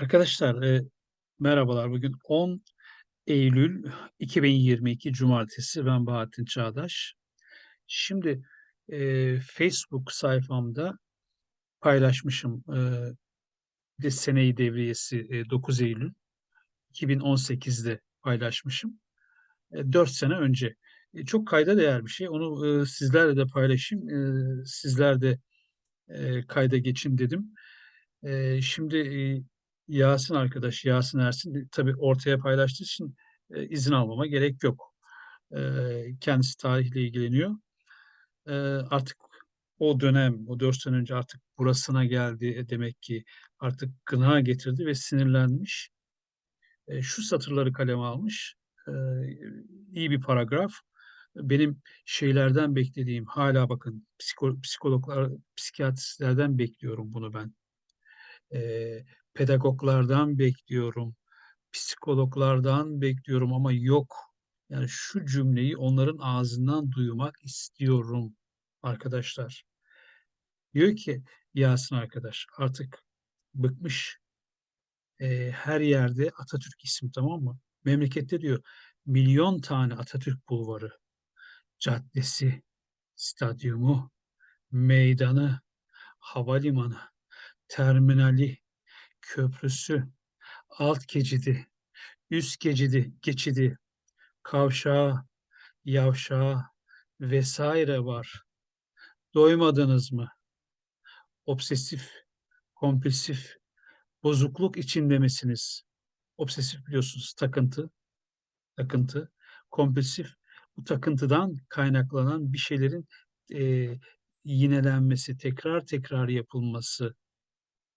Arkadaşlar, eee, merhabalar. Bugün 10 Eylül 2022 Cumartesi. Ben Bahattin Çağdaş. Şimdi, eee, Facebook sayfamda paylaşmışım. Bir de seneyi devriyesi, eee, 9 Eylül 2018'de paylaşmışım. Eee, 4 sene önce. Eee, çok kayda değer bir şey. Onu, ııı, sizlerle de paylaşayım. Eee, sizler de, eee, kayda geçin dedim. Eee, şimdi, iii, Yasin arkadaş, Yasin Ersin, tabii ortaya paylaştığı için, eee, izin almama gerek yok. Eee, kendisi tarihle ilgileniyor. Eee, artık o dönem, o 4 sene önce artık burasına geldi. E, demek ki artık gına getirdi ve sinirlenmiş. Eee, şu satırları kaleme almış. Eee, iyi bir paragraf. Benim şeylerden beklediğim, hâlâ bakın psiko psikologlar, psikiyatristlerden bekliyorum bunu ben. Eee, pedagoglardan bekliyorum, psikologlardan bekliyorum ama yok. Yani şu cümleyi onların ağzından duymak istiyorum arkadaşlar. Diyor ki Yasin arkadaş, artık bıkmış. Eee, her yerde Atatürk ismi, tamam mı? Memlekette diyor milyon tane Atatürk bulvarı, caddesi, stadyumu, meydanı, havalimanı, terminali, köprüsü, alt geçidi, üst geçidi geçidi, kavşağı, yavşağı vs. var. Doymadınız mı? Obsesif, kompulsif, bozukluk içinde misiniz? Obsesif biliyorsunuz takıntı, takıntı. Kompulsif, bu takıntıdan kaynaklanan bir şeylerin, eee, yinelenmesi, tekrar tekrar yapılması.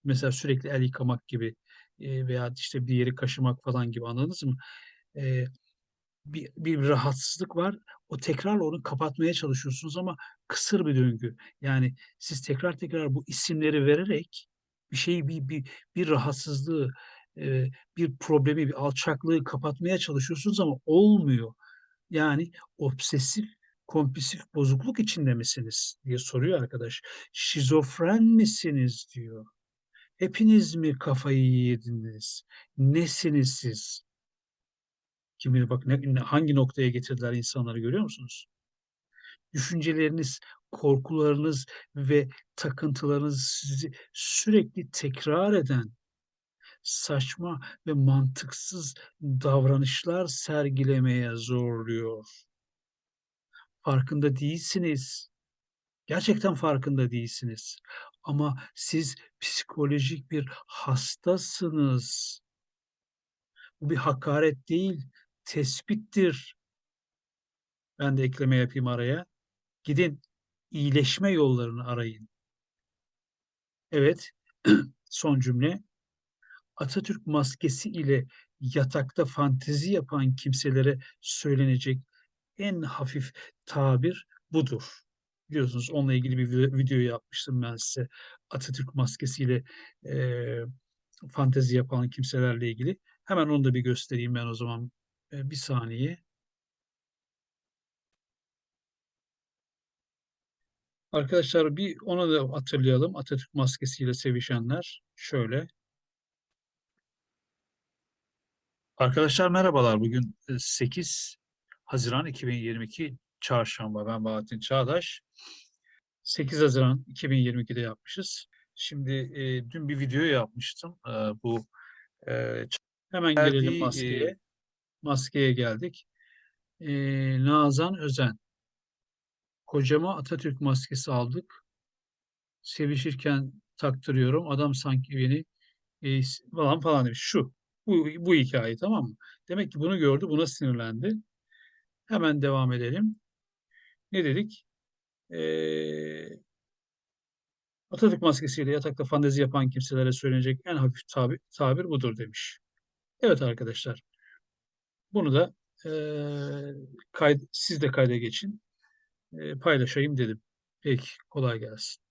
Mesela sürekli el yıkamak gibi, eee, veya işte bir yeri kaşımak falan gibi anladınız mı? Eee, bir bir rahatsızlık var. O tekrarla onu kapatmaya çalışıyorsunuz ama kısır bir döngü. Yani siz tekrar tekrar bu isimleri vererek bir şeyi, bir bir bir rahatsızlığı, eee, bir problemi, bir alçaklığı kapatmaya çalışıyorsunuz ama olmuyor. Yani obsesif kompulsif bozukluk içinde misiniz diye soruyor arkadaş. Şizofren misiniz diyor. Hepiniz mi kafayı yediniz? Nesiniz siz? Kim bilir bak ne hangi noktaya getirdiler insanları görüyor musunuz? Düşünceleriniz, korkularınız ve takıntılarınız sizi sürekli tekrar eden saçma ve mantıksız davranışlar sergilemeye zorluyor. Farkında değilsiniz. Gerçekten farkında değilsiniz ama siz psikolojik bir hastasınız. Bu bir hakaret değil, tespittir. Ben de ekleme yapayım araya. Gidin, iyileşme yollarını arayın. Evet, son cümle. Atatürk maskesi ile yatakta fantezi yapan kimselere söylenecek en hafif tabir budur. Biliyorsunuz onunla ilgili bir vi video yapmıştım ben size. Atatürk maskesiyle, eee, fantezi yapan kimselerle ilgili. Hemen onu da bir göstereyim ben o zaman. Eee, bir saniye. Arkadaşlar bir onu da hatırlayalım. Atatürk maskesiyle sevişenler. Şöyle. Arkadaşlar merhabalar. Bugün, eee, 8 Haziran 2022 Çarşamba. Ben Bahattin Çağdaş. 8 Haziran 2022'de yapmışız. Şimdi, eee, dün bir video yapmıştım. Eee, bu, ç hemen gelelim maskeye. Maskeye geldik. Eee, Nazan Özen. Kocama Atatürk maskesi aldık. Sevişirken taktırıyorum. Adam sanki beni, s falan falan demiş. Şu, bu bu hikâye, tamam mı? Demek ki bunu gördü, buna sinirlendi. Hemen devam edelim. Ne dedik? Eee Atatürk maskesiyle yatakta fantezi yapan kimselere söylenecek en hafif tabi tabir budur demiş. Evet arkadaşlar. Bunu da, eee, kayd siz de kayda geçin. Eee, paylaşayım dedim. Peki, kolay gelsin.